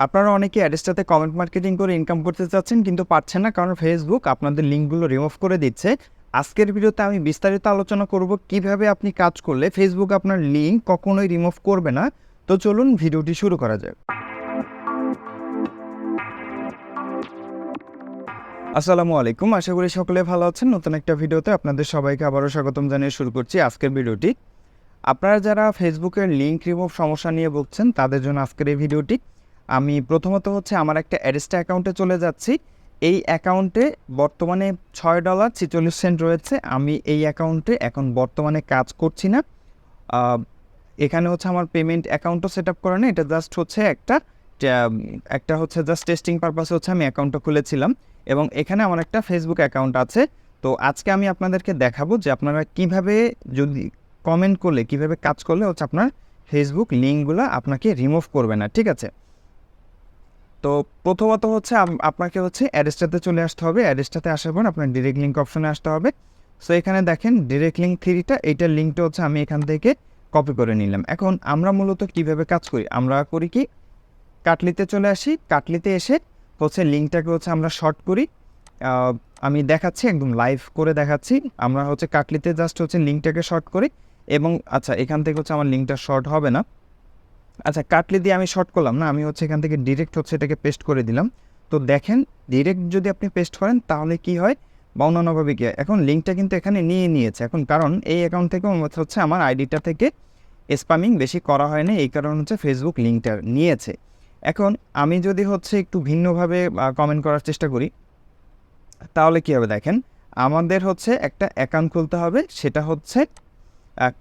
আপনারা অনেকে অ্যাডেসটাতে কমেন্ট মার্কেটিং করে ইনকাম করতে চাচ্ছেন, কিন্তু পারছেন না, কারণ ফেসবুক আপনাদের লিঙ্কগুলো রিমুভ করে দিচ্ছে। আজকের ভিডিওতে আমি বিস্তারিত আলোচনা করব কীভাবে আপনি কাজ করলে ফেসবুক আপনার লিঙ্ক কখনোই রিমুভ করবে না। তো চলুন ভিডিওটি শুরু করা যাক। আসসালামু আলাইকুম, আশা করি সকলে ভালো আছেন। নতুন একটা ভিডিওতে আপনাদের সবাইকে আবারও স্বাগতম জানিয়ে শুরু করছি আজকের ভিডিওটি। আপনারা যারা ফেসবুকের লিঙ্ক রিমুভ সমস্যা নিয়ে ভুগছেন, তাদের জন্য আজকের এই ভিডিওটি। আমি প্রথমত হচ্ছে আমার একটা অ্যারেস্টা অ্যাকাউন্টে চলে যাচ্ছি। এই অ্যাকাউন্টে বর্তমানে ছয় ডলার ছিচল্লিশ সেন্ট রয়েছে। আমি এই অ্যাকাউন্টে এখন বর্তমানে কাজ করছি না। এখানে হচ্ছে আমার পেমেন্ট অ্যাকাউন্টও সেট আপ করা নেই। এটা জাস্ট হচ্ছে একটা একটা হচ্ছে জাস্ট টেস্টিং পারপাসে হচ্ছে আমি অ্যাকাউন্টটা খুলেছিলাম। এবং এখানে আমার একটা ফেসবুক অ্যাকাউন্ট আছে। তো আজকে আমি আপনাদেরকে দেখাবো যে আপনারা কীভাবে যদি কমেন্ট করলে, কীভাবে কাজ করলে হচ্ছে আপনার ফেসবুক লিঙ্কগুলো আপনাকে রিমুভ করবে না। ঠিক আছে? তো প্রথমত হচ্ছে আপনাকে হচ্ছে অ্যাড্রেসটাতে চলে আসতে হবে। অ্যাড্রেসটাতে আসার পর আপনার ডিরেক্ট লিঙ্ক অপশনে আসতে হবে। সো এখানে দেখেন ডিরেক্ট লিঙ্ক থ্রিটা এইটার লিঙ্কটা হচ্ছে আমি এখান থেকে কপি করে নিলাম। এখন আমরা মূলত কীভাবে কাজ করি? আমরা করি কি? কাটলিতে চলে আসি। কাটলিতে এসে হচ্ছে লিঙ্কটাকে হচ্ছে আমরা শর্ট করি। আমি দেখাচ্ছি, একদম লাইভ করে দেখাচ্ছি। আমরা হচ্ছে কাটলিতে জাস্ট হচ্ছে লিঙ্কটাকে শর্ট করি। এবং আচ্ছা এখান থেকে হচ্ছে আমার লিঙ্কটা শর্ট হবে না। আচ্ছা কাটলি দিয়ে আমি শর্ট করলাম না? আমি হচ্ছে এখান থেকে ডিরেক্ট হচ্ছে এটাকে পেস্ট করে দিলাম। তো দেখেন ডিরেক্ট যদি আপনি পেস্ট করেন, তাহলে কি হয়? বা অন্যান্যভাবে কি হয় এখন লিঙ্কটা কিন্তু এখানে নিয়ে নিয়েছে। এখন কারণ এই অ্যাকাউন্ট থেকে হচ্ছে আমার আইডিটা থেকে স্প্যামিং বেশি করা হয় না, এই কারণে হচ্ছে ফেসবুক লিঙ্কটা নিয়েছে। এখন আমি যদি হচ্ছে একটু ভিন্নভাবে কমেন্ট করার চেষ্টা করি, তাহলে কী হবে দেখেন, আমাদের হচ্ছে একটা অ্যাকাউন্ট খুলতে হবে, সেটা হচ্ছে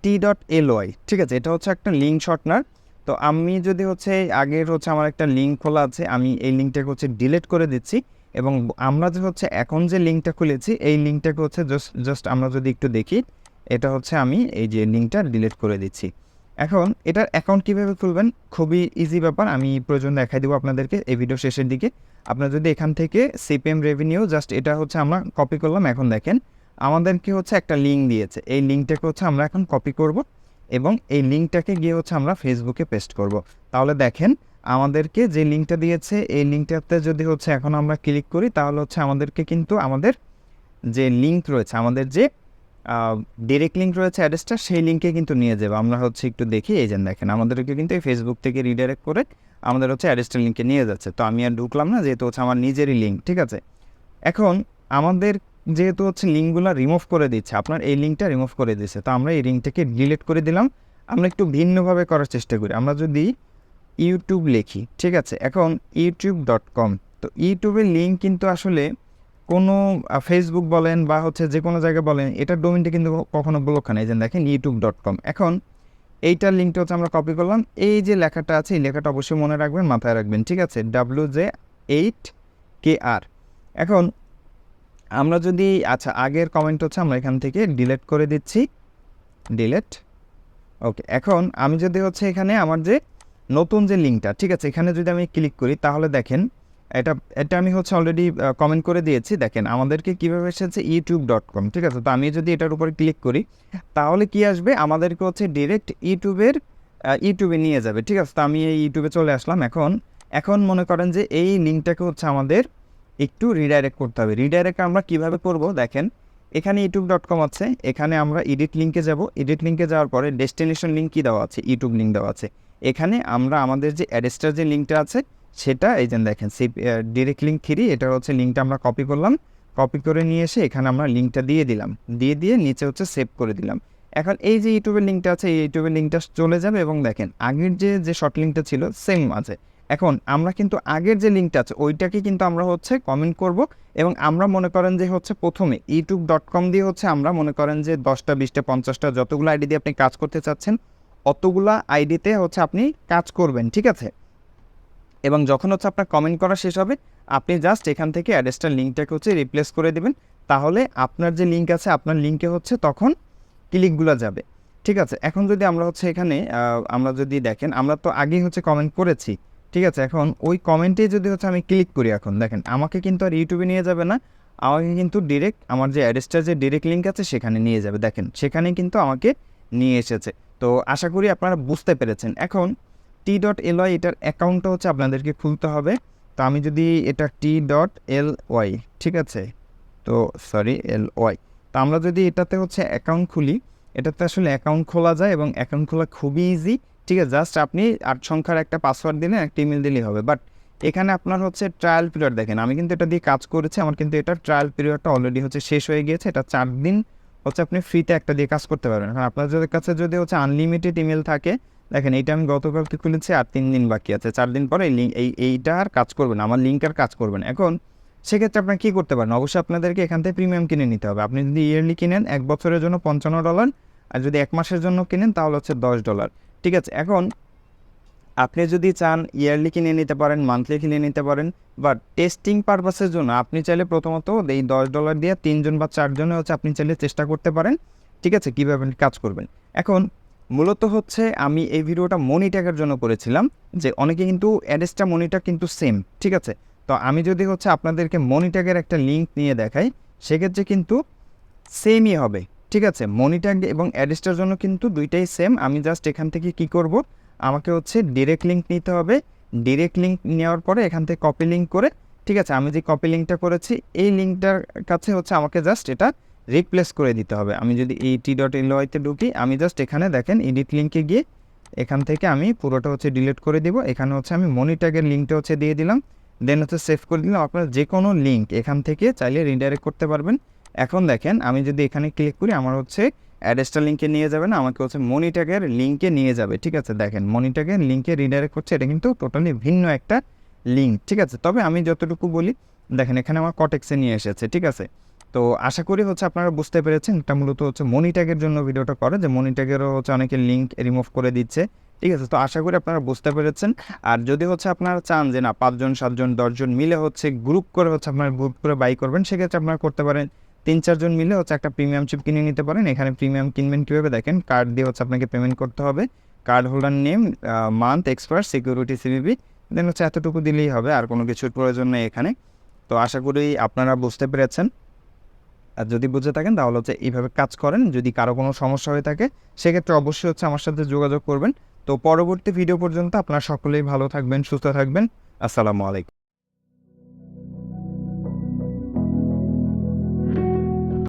টি ডট এল ঠিক আছে? এটা হচ্ছে একটা লিঙ্ক শর্টনার তো আমি যদি হচ্ছে আগের হচ্ছে আমার একটা লিঙ্ক খোলা আছে, আমি এই লিঙ্কটাকে হচ্ছে ডিলিট করে দিচ্ছি এবং আমরা যে হচ্ছে এখন যে লিঙ্কটা খুলেছি, এই লিঙ্কটাকে হচ্ছে জাস্ট জাস্ট আমরা যদি একটু দেখি, এটা হচ্ছে আমি এই যে লিঙ্কটা ডিলিট করে দিচ্ছি। এখন এটার অ্যাকাউন্ট কীভাবে খুলবেন? খুবই ইজি ব্যাপার, আমি প্রয়োজন দেখাই দেবো আপনাদেরকে এই ভিডিও শেষের দিকে। আপনার যদি এখান থেকে সিপিএম রেভিনিউ জাস্ট এটা হচ্ছে আমরা কপি করলাম, এখন দেখেন, আমাদেরকে হচ্ছে একটা লিঙ্ক দিয়েছে, এই লিঙ্কটাকে হচ্ছে আমরা এখন কপি করব। এবং এই লিঙ্কটাকে গিয়ে হচ্ছে আমরা ফেসবুকে পেস্ট করব। তাহলে দেখেন, আমাদেরকে যে লিঙ্কটা দিয়েছে, এই লিঙ্কটাতে যদি হচ্ছে এখন আমরা ক্লিক করি, তাহলে হচ্ছে আমাদেরকে কিন্তু আমাদের যে লিঙ্ক রয়েছে, আমাদের যে ডিরেক্ট লিঙ্ক রয়েছে অ্যাড্রেসটা সেই লিঙ্কে কিন্তু নিয়ে যাবে। আমরা হচ্ছে একটু দেখি, এই যে দেখেন, আমাদেরকে কিন্তু এই ফেসবুক থেকে রিডাইরেক্ট করে আমাদের হচ্ছে অ্যাড্রেসটা লিঙ্কে নিয়ে যাচ্ছে। তো আমি আর ঢুকলাম না, যেহেতু হচ্ছে আমার নিজেরই লিঙ্ক ঠিক আছে? এখন আমাদের যেহেতু হচ্ছে লিঙ্কগুলো রিমুভ করে দিচ্ছে, আপনার এই লিঙ্কটা রিমুভ করে দিচ্ছে তো আমরা এই লিঙ্কটাকে ডিলিট করে দিলাম। আমরা একটু ভিন্নভাবে করার চেষ্টা করি। আমরা যদি ইউটিউব লিখি, ঠিক আছে? এখন ইউটিউব ডট কম তো ইউটিউবের লিঙ্ক কিন্তু আসলে কোনো ফেসবুক বলেন বা হচ্ছে যে কোনো জায়গায় বলেন, এটার ডোমিনটা কিন্তু কখনো ব্লক হয় না। এই যে দেখেন ইউটিউব ডট কম এখন এইটার লিঙ্কটা হচ্ছে আমরা কপি করলাম। এই যে লেখাটা আছে, এই লেখাটা অবশ্যই মনে রাখবেন, মাথায় রাখবেন, ঠিক আছে? ডাব্লিউ জে এইট কে আর এখন আমরা যদি আচ্ছা আগের কমেন্ট হচ্ছে আমরা এখান থেকে ডিলেট করে দিচ্ছি। ডিলেট ওকে এখন আমি যদি হচ্ছে এখানে আমার যে নতুন যে লিঙ্কটা ঠিক আছে, এখানে যদি আমি ক্লিক করি, তাহলে দেখেন, এটা এটা আমি হচ্ছে অলরেডি কমেন্ট করে দিয়েছি। দেখেন, আমাদেরকে কীভাবে এসেছে ইউটিউব ডট কম ঠিক আছে? তো আমি যদি এটার উপরে ক্লিক করি, তাহলে কি আসবে? আমাদেরকে হচ্ছে ডিরেক্ট ইউটিউবের ইউটিউবে নিয়ে যাবে, ঠিক আছে? তো আমি এই ইউটিউবে চলে আসলাম এখন। এখন মনে করেন যে এই লিঙ্কটাকে হচ্ছে আমাদের একটু রিডাইরেক্ট করতে হবে। রিডাইরেক্ট আমরা কীভাবে করব? দেখেন, এখানে ইউটিউব ডট কম আছে। এখানে আমরা এডিট লিঙ্কে যাব। এডিট লিঙ্কে যাওয়ার পরে ডেস্টিনেশন লিঙ্ক কী দেওয়া আছে? ইউটিউব লিঙ্ক দেওয়া আছে। এখানে আমরা আমাদের যে অ্যাডেস্টার যে লিঙ্কটা আছে, সেটা এই যে দেখেন সি ডিরেক্ট লিঙ্ক থ্রি এটা হচ্ছে লিঙ্কটা আমরা কপি করলাম। কপি করে নিয়ে এসে এখানে আমরা লিঙ্কটা দিয়ে দিলাম। দিয়ে দিয়ে নিচে হচ্ছে সেভ করে দিলাম। এখন এই যে ইউটিউবের লিঙ্কটা আছে, এই ইউটিউবের লিঙ্কটা চলে যাবে এবং দেখেন, আগের যে যে শর্ট লিঙ্কটা ছিল সেম আছে। এখন আমরা কিন্তু আগের যে লিঙ্কটা আছে, ওইটাকে কিন্তু আমরা হচ্ছে কমেন্ট করব এবং আমরা মনে করেন যে হচ্ছে প্রথমে ইউটিউব ডট কম দিয়ে হচ্ছে আমরা মনে করেন যে দশটা, বিশটা, পঞ্চাশটা যতগুলো আইডি দিয়ে আপনি কাজ করতে চাচ্ছেন, অতগুলা আইডিতে হচ্ছে আপনি কাজ করবেন, ঠিক আছে? এবং যখন হচ্ছে আপনার কমেন্ট করা শেষ হবে, আপনি জাস্ট এখান থেকে অ্যাড্রেসটার লিঙ্কটাকে হচ্ছে রিপ্লেস করে দেবেন, তাহলে আপনার যে লিঙ্ক আছে, আপনার লিঙ্কে হচ্ছে তখন ক্লিকগুলো যাবে, ঠিক আছে? এখন যদি আমরা হচ্ছে এখানে আমরা যদি দেখেন, আমরা তো আগেই হচ্ছে কমেন্ট করেছি ঠিক আছে, এখন ওই কমেন্টে যদি হচ্ছে আমি ক্লিক করি এখন। দেখেন, আমাকে কিন্তু আর ইউটিউবে নিয়ে যাবে না, আমাকে কিন্তু ডিরেক্ট আমার যে অ্যাড্রেসটার যে ডিরেক্ট লিঙ্ক আছে সেখানে নিয়ে যাবে। দেখেন, সেখানে কিন্তু আমাকে নিয়ে এসেছে। তো আশা করি আপনারা বুঝতে পেরেছেন। এখন টি ডট এল ওয়াই এটার অ্যাকাউন্টটা হচ্ছে আপনাদেরকে খুলতে হবে। তো আমি যদি এটা টি ডট এল ওয়াই ঠিক আছে? তো সরি এল ওয়াই তো আমরা যদি এটাতে হচ্ছে অ্যাকাউন্ট খুলি, এটাতে আসলে অ্যাকাউন্ট খোলা যায় এবং অ্যাকাউন্ট খোলা খুবই ইজি ঠিক আছে জাস্ট আপনি আট সংখ্যার একটা পাসওয়ার্ড দিলেন, একটা ইমেল দিলেই হবে। বাট এখানে আপনার হচ্ছে ট্রায়াল পিরিয়ড দেখেন, আমি কিন্তু এটা দিয়ে কাজ করেছি, আমার কিন্তু এটা ট্রায়াল পিরিয়ডটা অলরেডি হচ্ছে শেষ হয়ে গিয়েছে, এটা চার দিন হচ্ছে আপনি ফ্রিতে একটা দিয়ে কাজ করতে পারবেন। এখন আপনাদের কাছে যদি হচ্ছে আনলিমিটেড ইমেল থাকে, দেখেন এইটা আমি গতকালকে খুলেছি, আর তিন দিন বাকি আছে, চার দিন পরে এই এই, এইটা আর কাজ করবেন আমার লিঙ্ক আর কাজ করবেন এখন সেক্ষেত্রে আপনার কী করতে পারেন? অবশ্যই আপনাদেরকে এখান থেকে প্রিমিয়াম কিনে নিতে হবে। আপনি যদি ইয়ারলি কিনেন, এক বছরের জন্য পঞ্চান্ন ডলার আর যদি এক মাসের জন্য কিনেন, তাহলে হচ্ছে দশ ডলার ঠিক আছে, এখন আপনি যদি চান ইয়ারলি কিনে নিতে পারেন মান্থলি কিনে নিতে পারেন বা টেস্টিং পারপাসের জন্য আপনি চাইলে প্রথমত এই দশ ডলার দিয়ে তিনজন বা চারজনে হচ্ছে আপনি চাইলে চেষ্টা করতে পারেন, ঠিক আছে, কীভাবে কাজ করবেন। এখন মূলত হচ্ছে আমি এই ভিডিওটা মনিট্যাগের জন্য করেছিলাম, যে অনেকে কিন্তু অ্যাডেসটা মনিট্যাগ কিন্তু সেম ঠিক আছে? তো আমি যদি হচ্ছে আপনাদেরকে মনিট্যাগের একটা লিঙ্ক নিয়ে দেখাই, সেক্ষেত্রে কিন্তু সেমই হবে। ঠিক আছে মনিট্যাগ এবং অ্যাডেসটার জন্য কিন্তু দুইটাই সেম আমি জাস্ট এখান থেকে কি করব? আমাকে হচ্ছে ডিরেক্ট লিঙ্ক নিতে হবে। ডিরেক্ট লিঙ্ক নেওয়ার পরে এখান থেকে কপি লিঙ্ক করে, ঠিক আছে, আমি যে কপি লিঙ্কটা করেছি, এই লিঙ্কটার কাছে হচ্ছে আমাকে জাস্ট এটা রিপ্লেস করে দিতে হবে। আমি যদি এই টি ডট এল ওয়াইতে ঢুকি, আমি জাস্ট এখানে দেখেন এডিট লিঙ্কে গিয়ে এখান থেকে আমি পুরোটা হচ্ছে ডিলিট করে দিব। এখানে হচ্ছে আমি মনিট্যাগের লিঙ্কটা হচ্ছে দিয়ে দিলাম। দেন হচ্ছে সেভ করে দিলাম। আপনার যে কোনো লিঙ্ক এখান থেকে চাইলে রিডাইরেক্ট করতে পারবেন। এখন দেখেন, আমি যদি এখানে ক্লিক করি, আমার হচ্ছে অ্যাড্রেসটা লিঙ্কে নিয়ে যাবে না, আমাকে হচ্ছে মনিট্যাগের লিঙ্কে নিয়ে যাবে, ঠিক আছে? দেখেন মনিট্যাগের লিঙ্কে রিডাইরেক্ট করছে, এটা কিন্তু টোটালি ভিন্ন একটা লিঙ্ক ঠিক আছে? তবে আমি যতটুকু বলি, দেখেন, এখানে আমার কটেক্সে নিয়ে এসেছে, ঠিক আছে? তো আশা করি হচ্ছে আপনারা বুঝতে পেরেছেন, এটা মূলত হচ্ছে মনিট্যাগের জন্য ভিডিওটা করে, যে মনিট্যাগেরও হচ্ছে অনেকে লিঙ্ক রিমুভ করে দিচ্ছে, ঠিক আছে? তো আশা করি আপনারা বুঝতে পেরেছেন। আর যদি হচ্ছে আপনারা চান যে না, পাঁচজন, সাতজন, দশজন মিলে হচ্ছে গ্রুপ করে হচ্ছে আপনারা গ্রুপ করে বাই করবেন, সেক্ষেত্রে আপনারা করতে পারেন তিন চারজন মিলে হচ্ছে একটা প্রিমিয়াম চিপ কিনে নিতে পারেন। এখানে প্রিমিয়াম কিনবেন কীভাবে দেখেন? কার্ড দিয়ে হচ্ছে আপনাকে পেমেন্ট করতে হবে। Card holder name month expert security CVV then হচ্ছে এতটুকু দিলেই হবে, আর কোনো কিছুর প্রয়োজন নেই এখানে। তো আশা করি আপনারা বুঝতে পেরেছেন। আর যদি বুঝে থাকেন, তাহলে হচ্ছে এইভাবে কাজ করেন। যদি কারও কোনো সমস্যা হয়ে থাকে, সেক্ষেত্রে অবশ্যই হচ্ছে আমার সাথে যোগাযোগ করবেন। তো পরবর্তী ভিডিও পর্যন্ত আপনারা সকলেই ভালো থাকবেন, সুস্থ থাকবেন। আসসালামু আলাইকুম।